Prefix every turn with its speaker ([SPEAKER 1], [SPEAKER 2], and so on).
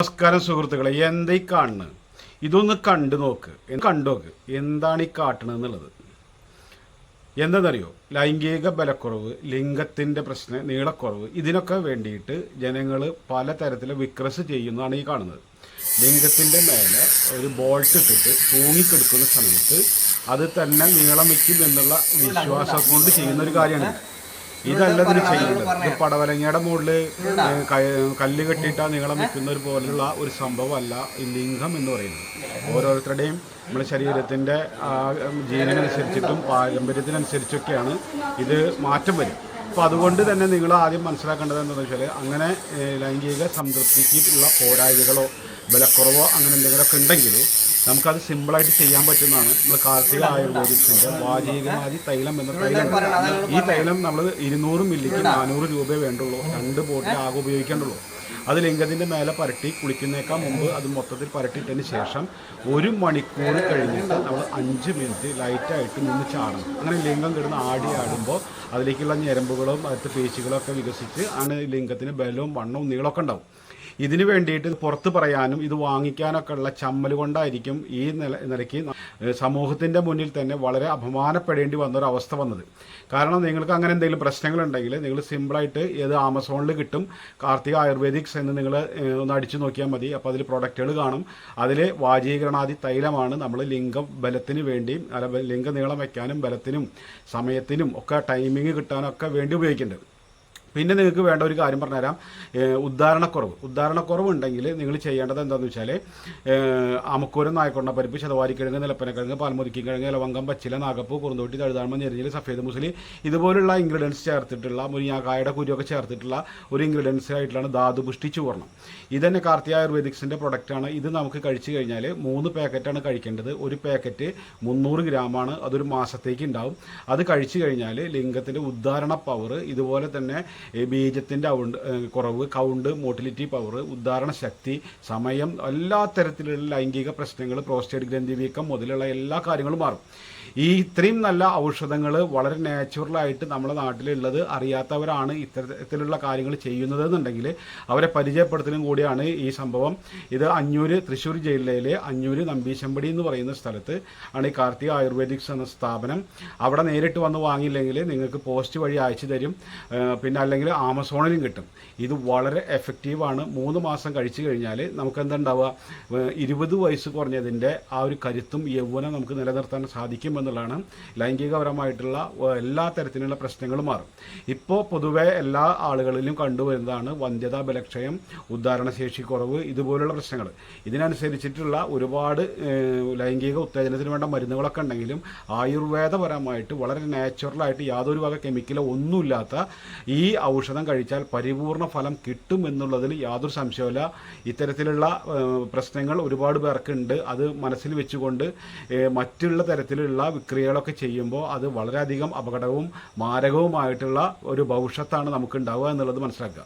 [SPEAKER 1] നമസ്കാരം സുഹൃത്തുക്കളെ എന്താ ഈ കാണുന്നത് ഇതൊന്ന് കണ്ടു നോക്ക്. കണ്ടു നോക്ക്? എന്താണ് ഈ കാട്ടണത് എന്നുള്ളത്. എന്താണെന്നറിയോ ലൈംഗിക ബലക്കുറവ് ലിംഗത്തിന്റെ പ്രശ്നം നീളക്കുറവ് ഇതിനൊക്കെ വേണ്ടിയിട്ട് ജനങ്ങൾ പലതരത്തിൽ വിക്രസ് ചെയ്യുന്നതാണ് ഈ കാണുന്നത്. ലിംഗത്തിന്റെ മേലെ ഒരു ബോൾട്ട് ഇട്ടിട്ട് തൂങ്ങിക്കെടുക്കുന്ന സമയത്ത് അത് തന്നെ നീളം വയ്ക്കും എന്നുള്ള വിശ്വാസം കൊണ്ട് ചെയ്യുന്ന ഒരു കാര്യമാണ് ഇതല്ല ഇതിന് ചെയ്യേണ്ടത്. ഇത് പടവലങ്ങയുടെ മുകളിൽ കല്ല് കെട്ടിയിട്ടാ നീളം നിൽക്കുന്ന ഒരു പോലുള്ള ഒരു സംഭവമല്ല ഈ ലിംഗം എന്ന് പറയുന്നത്. ഓരോരുത്തരുടെയും നമ്മുടെ ശരീരത്തിന്റെ ജീവനനുസരിച്ചിട്ടും പാരമ്പര്യത്തിനനുസരിച്ചൊക്കെയാണ് ഇത് മാറ്റം വരും അപ്പോൾ അതുകൊണ്ട് തന്നെ നിങ്ങൾ ആദ്യം മനസ്സിലാക്കേണ്ടത് എന്താണെന്ന് വെച്ചാൽ അങ്ങനെ ലൈംഗിക സംതൃപ്തിക്കുള്ള പോരായ്മകളോ ബലക്കുറവോ അങ്ങനെ എന്തെങ്കിലുമൊക്കെ ഉണ്ടെങ്കിൽ നമുക്കത് സിമ്പിളായിട്ട് ചെയ്യാൻ പറ്റുന്നതാണ്. നമ്മൾ കാർഷിക ആയുർവേദിക്സിന്റെ വാചീകമാതി തൈലം എന്ന തൈലം ഈ തൈലം നമ്മൾ ഇരുന്നൂറ് മില്ലിക്ക് നാനൂറ് രൂപയെ വേണ്ടുള്ളൂ. രണ്ട് ബോട്ടിൽ ആകെ ഉപയോഗിക്കേണ്ടുള്ളൂ. അത് ലിംഗത്തിന്റെ മേലെ പരട്ടി കുളിക്കുന്നേക്കാൾ മുമ്പ് അത് മൊത്തത്തിൽ പരട്ടിയിട്ടതിന് ശേഷം ഒരു മണിക്കൂർ കഴിഞ്ഞിട്ട് നമ്മൾ അഞ്ച് മിനിറ്റ് ലൈറ്റായിട്ട് നിന്ന് ചാടണം. അങ്ങനെ ലിംഗം കിടന്ന് ആടി ആടുമ്പോൾ അതിലേക്കുള്ള ഞരമ്പുകളും അടുത്ത പേശികളും ഒക്കെ വികസിച്ച് ആണ് ലിംഗത്തിന് ബലവും വണ്ണവും നീളമൊക്കെ ഉണ്ടാവും. ഇതിന് വേണ്ടിയിട്ട് പുറത്ത് പറയാനും ഇത് വാങ്ങിക്കാനൊക്കെ ഉള്ള ചമ്മൽ കൊണ്ടായിരിക്കും ഈ നില നിലയ്ക്ക് സമൂഹത്തിന്റെ മുന്നിൽ തന്നെ വളരെ അപമാനപ്പെടേണ്ടി വന്ന ഒരു അവസ്ഥ വന്നത്. കാരണം നിങ്ങൾക്ക് അങ്ങനെ എന്തെങ്കിലും പ്രശ്നങ്ങളുണ്ടെങ്കിൽ നിങ്ങൾ സിമ്പിളായിട്ട് ഏത് ആമസോണിൽ കിട്ടും. കാർത്തിക ആയുർവേദിക്സ് എന്ന് നിങ്ങൾ ഒന്ന് അടിച്ചു നോക്കിയാൽ മതി. അപ്പോൾ അതിൽ പ്രൊഡക്റ്റുകൾ കാണും. അതിൽ വാജീകരണാദി തൈലമാണ് നമ്മൾ ലിംഗം ബലത്തിന് വേണ്ടിയും അല്ല ലിംഗ നീളം വയ്ക്കാനും ബലത്തിനും സമയത്തിനും ഒക്കെ ടൈമിങ് കിട്ടാനൊക്കെ വേണ്ടി ഉപയോഗിക്കേണ്ടത്. പിന്നെ നിങ്ങൾക്ക് വേണ്ട ഒരു കാര്യം പറഞ്ഞുതരാം. ഉദ്ധാരണക്കുറവ്. ഉദ്ധാരണക്കുറവ് ഉണ്ടെങ്കിൽ നിങ്ങൾ ചെയ്യേണ്ടത് എന്താണെന്ന് വെച്ചാൽ അമക്കൂരം നായക്കൊണ്ട പരിപ്പ് ശതവാരിക്കിഴങ്ങ് നിലപ്പനക്കിഴങ്ങ് പാൽമുരിക്കിക്കിഴങ്ങ് ഇലവങ്കം പച്ചില നാഗപ്പൂ കുറുന്തോട്ടി തഴുതാമ ഞെരിഞ്ഞിൽ സഫേദ് മുസ്ലി ഇതുപോലുള്ള ഇൻഗ്രീഡിയൻസ് ചേർത്തിട്ടുള്ള മുരിങ്ങാക്കായുടെ കുരുവൊക്കെ ചേർത്തിട്ടുള്ള ഒരു ഇൻഗ്രീഡിയൻസ് ആയിട്ടുള്ളതാണ് ധാതുപുഷ്ടി ചൂർണം ഇതന്നെ കാർത്തിക ആയുർവേദിക്സിന്റെ പ്രൊഡക്റ്റാണ് ഇത് നമുക്ക് കഴിച്ചു കഴിഞ്ഞാൽ മൂന്ന് പാക്കറ്റാണ് കഴിക്കേണ്ടത്. ഒരു പാക്കറ്റ് മുന്നൂറ് ഗ്രാമാണ് അതൊരു മാസത്തേക്ക് ഉണ്ടാവും. അത് കഴിച്ചു കഴിഞ്ഞാൽ ലിംഗത്തിന്റെ ഉദ്ധാരണ പവർ ഇതുപോലെ തന്നെ ബീജത്തിന്റെ ഔണ്ട് കുറവ് കൗണ്ട് മോട്ടിലിറ്റി പവർ ഉദ്ധാരണ ശക്തി സമയം എല്ലാ തരത്തിലുള്ള ലൈംഗിക പ്രശ്നങ്ങൾ പ്രോസ്റ്റേറ്റ് ഗ്രന്ഥി വീക്കം മുതലുള്ള എല്ലാ കാര്യങ്ങളും മാറും. ഈ ഇത്രയും നല്ല ഔഷധങ്ങൾ വളരെ നാച്ചുറലായിട്ട് നമ്മുടെ നാട്ടിലുള്ളത് അറിയാത്തവരാണ് ഇത്തരത്തിലുള്ള കാര്യങ്ങൾ ചെയ്യുന്നതെന്നുണ്ടെങ്കിൽ അവരെ പരിചയപ്പെടുത്തലും കൂടിയാണ് ഈ സംഭവം. ഇത് അഞ്ഞൂര് തൃശ്ശൂർ ജില്ലയിലെ അഞ്ഞൂര് നമ്പീശമ്പടി എന്ന് പറയുന്ന സ്ഥലത്ത് ആണ് ഈ കാർത്തിക ആയുർവേദിക്സ് എന്ന സ്ഥാപനം. അവിടെ നേരിട്ട് വന്ന് വാങ്ങിയില്ലെങ്കിൽ നിങ്ങൾക്ക് പോസ്റ്റ് വഴി അയച്ചു തരും. പിന്നെ അല്ലെങ്കിൽ ആമസോണിലും കിട്ടും. ഇത് വളരെ എഫക്റ്റീവാണ് മൂന്ന് മാസം കഴിച്ചു കഴിഞ്ഞാൽ നമുക്ക് എന്തുണ്ടാവുക ഇരുപത് വയസ്സ് കുറഞ്ഞതിന്റെ ആ ഒരു കരുത്തും യൗവനം നമുക്ക് നിലനിർത്താൻ സാധിക്കും എന്നുള്ളതാണ്. ലൈംഗികപരമായിട്ടുള്ള എല്ലാ തരത്തിലുള്ള പ്രശ്നങ്ങളും മാറും. ഇപ്പോൾ പൊതുവെ എല്ലാ ആളുകളിലും കണ്ടുവരുന്നതാണ് വന്ധ്യത ബലക്ഷയം ഉദ്ധാരണശേഷി കുറവ് ഇതുപോലുള്ള പ്രശ്നങ്ങൾ. ഇതിനനുസരിച്ചിട്ടുള്ള ഒരുപാട് ലൈംഗിക ഉത്തേജനത്തിന് വേണ്ട മരുന്നുകളൊക്കെ ഉണ്ടെങ്കിലും ആയുർവേദപരമായിട്ട് വളരെ നാച്ചുറലായിട്ട് യാതൊരു വക കെമിക്കലോ ഒന്നുമില്ലാത്ത ഈ ഔഷധം കഴിച്ചാൽ പരിപൂർണ ഫലം കിട്ടും എന്നുള്ളതിൽ യാതൊരു സംശയമില്ല ഇത്തരത്തിലുള്ള പ്രശ്നങ്ങൾ ഒരുപാട് പേർക്കുണ്ട്. അത് മനസ്സിൽ വെച്ചുകൊണ്ട് മറ്റുള്ള തരത്തിലുള്ള വിക്രിയകളൊക്കെ ചെയ്യുമ്പോൾ അത് വളരെയധികം അപകടവും മാരകവുമായിട്ടുള്ള ഒരു ഭവിഷ്യത്താണ് നമുക്ക് ഉണ്ടാവുക എന്നുള്ളത് മനസ്സിലാക്കുക.